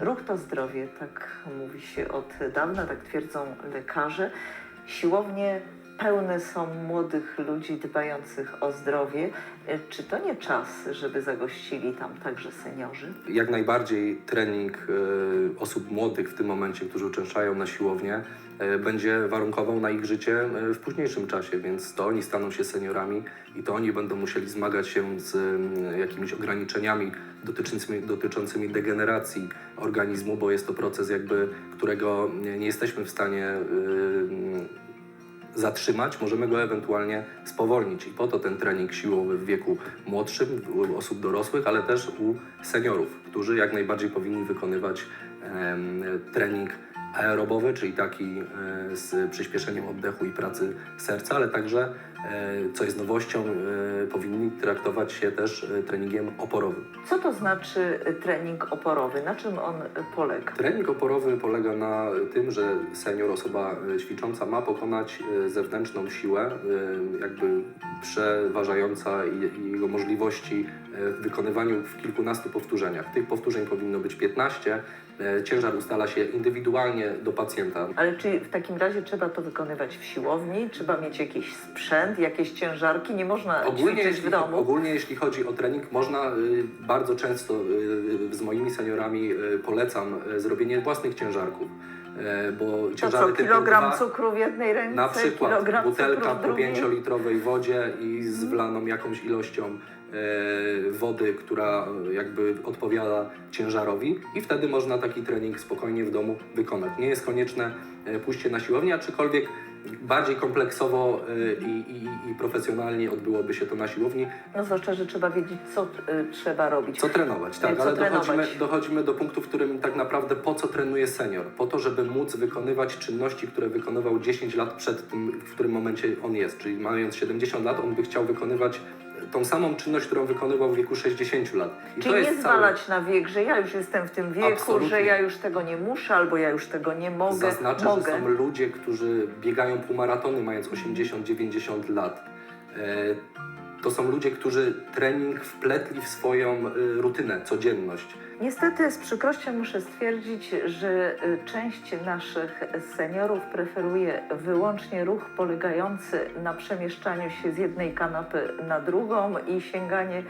Ruch to zdrowie, tak mówi się od dawna, tak twierdzą lekarze. Siłownie pełne są młodych ludzi dbających o zdrowie. E, Czy to nie czas, żeby zagościli tam także seniorzy? Jak najbardziej trening e, osób młodych w tym momencie, którzy uczęszczają na siłownię, e, będzie warunkował na ich życie w późniejszym czasie, więc to oni staną się seniorami i to oni będą musieli zmagać się z mm, jakimiś ograniczeniami dotyczącymi, dotyczącymi degeneracji organizmu, bo jest to proces jakby, którego nie, jesteśmy w stanie zatrzymać, możemy go ewentualnie spowolnić. I po to ten trening siłowy w wieku młodszym, u osób dorosłych, ale też u seniorów, którzy jak najbardziej powinni wykonywać trening aerobowy, czyli taki e, z przyspieszeniem oddechu i pracy serca, ale także, co jest nowością, e, powinni traktować się też e, treningiem oporowym. Co to znaczy e, trening oporowy? Na czym on e, polega? Trening oporowy polega na tym, że senior, osoba e, ćwicząca ma pokonać e, zewnętrzną siłę, e, jakby przeważająca jego możliwości e, w wykonywaniu w kilkunastu powtórzeniach. Tych powtórzeń powinno być 15. E, Ciężar ustala się indywidualnie do pacjenta. Ale czy w takim razie trzeba to wykonywać w siłowni? Trzeba mieć jakiś sprzęt, jakieś ciężarki? Nie można Ogólnie ćwiczyć jeśli, w domu? ogólnie jeśli chodzi o trening, można y, bardzo często y, z moimi seniorami y, polecam y, zrobienie własnych ciężarków. y, Bo To ciężary co, typu kilogram cukru w jednej ręce, Na przykład butelka po drugiej? 5-litrowej wodzie i z wlaną jakąś ilością e, wody, która jakby odpowiada ciężarowi i wtedy można taki trening spokojnie w domu wykonać. Nie jest konieczne pójście na siłownię, aczkolwiek bardziej kompleksowo e, i, i, i profesjonalnie odbyłoby się to na siłowni. No zwłaszcza, że trzeba wiedzieć, co y, trzeba robić. Co trenować, tak, Co ale trenować? Dochodzimy, dochodzimy do punktu, w którym tak naprawdę po co trenuje senior? Po to, żeby móc wykonywać czynności, które wykonywał 10 lat przed tym, w którym momencie on jest. Czyli mając 70 lat, on by chciał wykonywać tą samą czynność, którą wykonywał w wieku 60 lat. I Czyli nie zwalać na wiek, że ja już jestem w tym wieku, Absolutnie. że ja już tego nie muszę, albo ja już tego nie mogę. Zaznaczę, mogę. że są ludzie, którzy biegają półmaratony mając 80-90 lat. E, To są ludzie, którzy trening wpletli w swoją e, rutynę, codzienność. Niestety z przykrością muszę stwierdzić, że y, część naszych seniorów preferuje wyłącznie ruch polegający na przemieszczaniu się z jednej kanapy na drugą i sięganie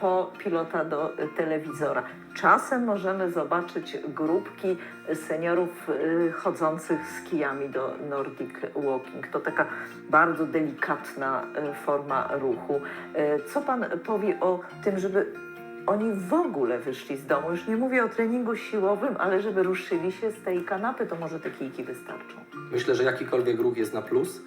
po pilota do y, telewizora. Czasem możemy zobaczyć grupki seniorów y, chodzących z kijami do Nordic Walking. To taka bardzo delikatna y, forma ruchu. Y, Co pan powie o tym, żeby oni w ogóle wyszli z domu. Już nie mówię o treningu siłowym, ale żeby ruszyli się z tej kanapy, to może te kijki wystarczą. Myślę, że jakikolwiek ruch jest na plus.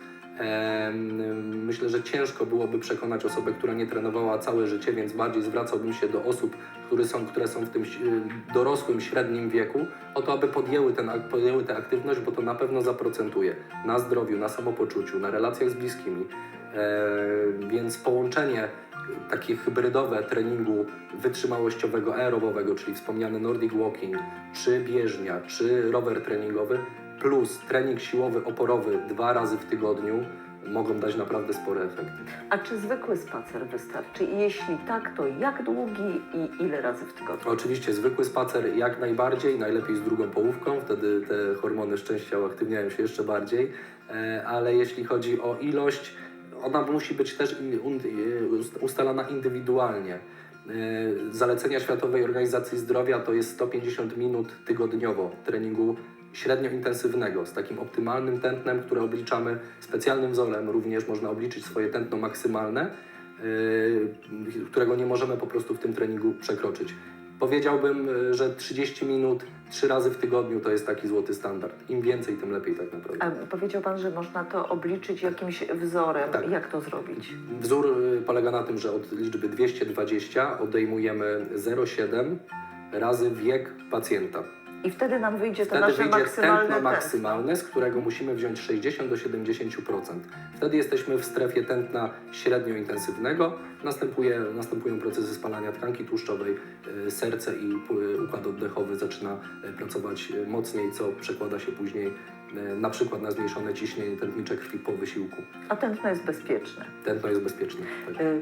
Myślę, że ciężko byłoby przekonać osobę, która nie trenowała całe życie, więc bardziej zwracałbym się do osób, które są, które są w tym y, dorosłym, średnim wieku, o to, aby podjęły, ten, podjęły tę aktywność, bo to na pewno zaprocentuje na zdrowiu, na samopoczuciu, na relacjach z bliskimi. E, Więc połączenie takie hybrydowe treningu wytrzymałościowego, aerobowego, czyli wspomniany Nordic Walking, czy bieżnia, czy rower treningowy, plus trening siłowy, oporowy dwa razy w tygodniu mogą dać naprawdę spore efekty. A czy zwykły spacer wystarczy? I jeśli tak, to jak długi i ile razy w tygodniu? Oczywiście zwykły spacer jak najbardziej, najlepiej z drugą połówką, wtedy te hormony szczęścia uaktywniają się jeszcze bardziej, E, ale jeśli chodzi o ilość, ona musi być też e, ustalana indywidualnie. E, Zalecenia Światowej Organizacji Zdrowia to jest 150 minut tygodniowo treningu średnio intensywnego z takim optymalnym tętnem, które obliczamy specjalnym wzorem. Również można obliczyć swoje tętno maksymalne, yy, którego nie możemy po prostu w tym treningu przekroczyć. Powiedziałbym, yy, że 30 minut trzy razy w tygodniu to jest taki złoty standard. Im więcej, tym lepiej tak naprawdę. A powiedział Pan, że można to obliczyć jakimś wzorem. Tak. Jak to zrobić? Wzór y, polega na tym, że od liczby 220 odejmujemy 0,7 razy wiek pacjenta. I wtedy nam wyjdzie to Wtedy nasze wyjdzie maksymalne tętno tętno. maksymalne, z którego musimy wziąć 60 do 70%. Wtedy jesteśmy w strefie tętna średnio intensywnego. Następuje, następują procesy spalania tkanki tłuszczowej, y, serce i y, układ oddechowy zaczyna y, pracować mocniej, co przekłada się później na przykład na zmniejszone ciśnienie tętnicze krwi po wysiłku. A tętno jest bezpieczne. Tętno jest bezpieczne. Tak. Y,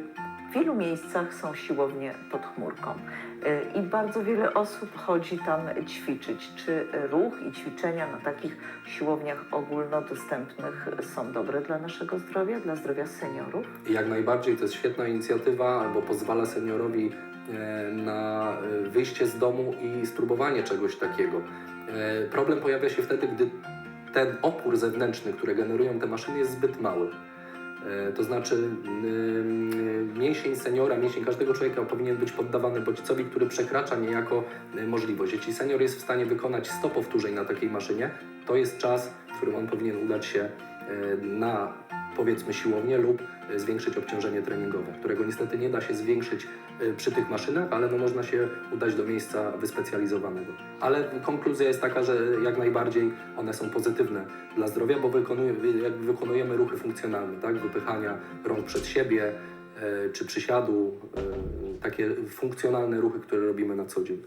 wielu miejscach są siłownie pod chmurką y, i bardzo wiele osób chodzi tam ćwiczyć. Czy ruch i ćwiczenia na takich siłowniach ogólnodostępnych są dobre dla naszego zdrowia, dla zdrowia seniorów? Jak najbardziej to jest świetna inicjatywa, bo pozwala seniorowi e, na e, wyjście z domu i spróbowanie czegoś takiego. E, Problem pojawia się wtedy, gdy ten opór zewnętrzny, który generują te maszyny, jest zbyt mały. E, To znaczy, mięsień seniora, mięsień każdego człowieka powinien być poddawany bodźcowi, który przekracza niejako y, możliwość. Jeśli senior jest w stanie wykonać 100 powtórzeń na takiej maszynie, to jest czas, w którym on powinien udać się y, na powiedzmy siłownię lub y, zwiększyć obciążenie treningowe, którego niestety nie da się zwiększyć y, przy tych maszynach, ale no można się udać do miejsca wyspecjalizowanego. Ale konkluzja jest taka, że jak najbardziej one są pozytywne dla zdrowia, bo wykonujemy ruchy funkcjonalne, tak? wypychania rąk przed siebie, e, czy przysiadu, e, takie funkcjonalne ruchy, które robimy na co dzień.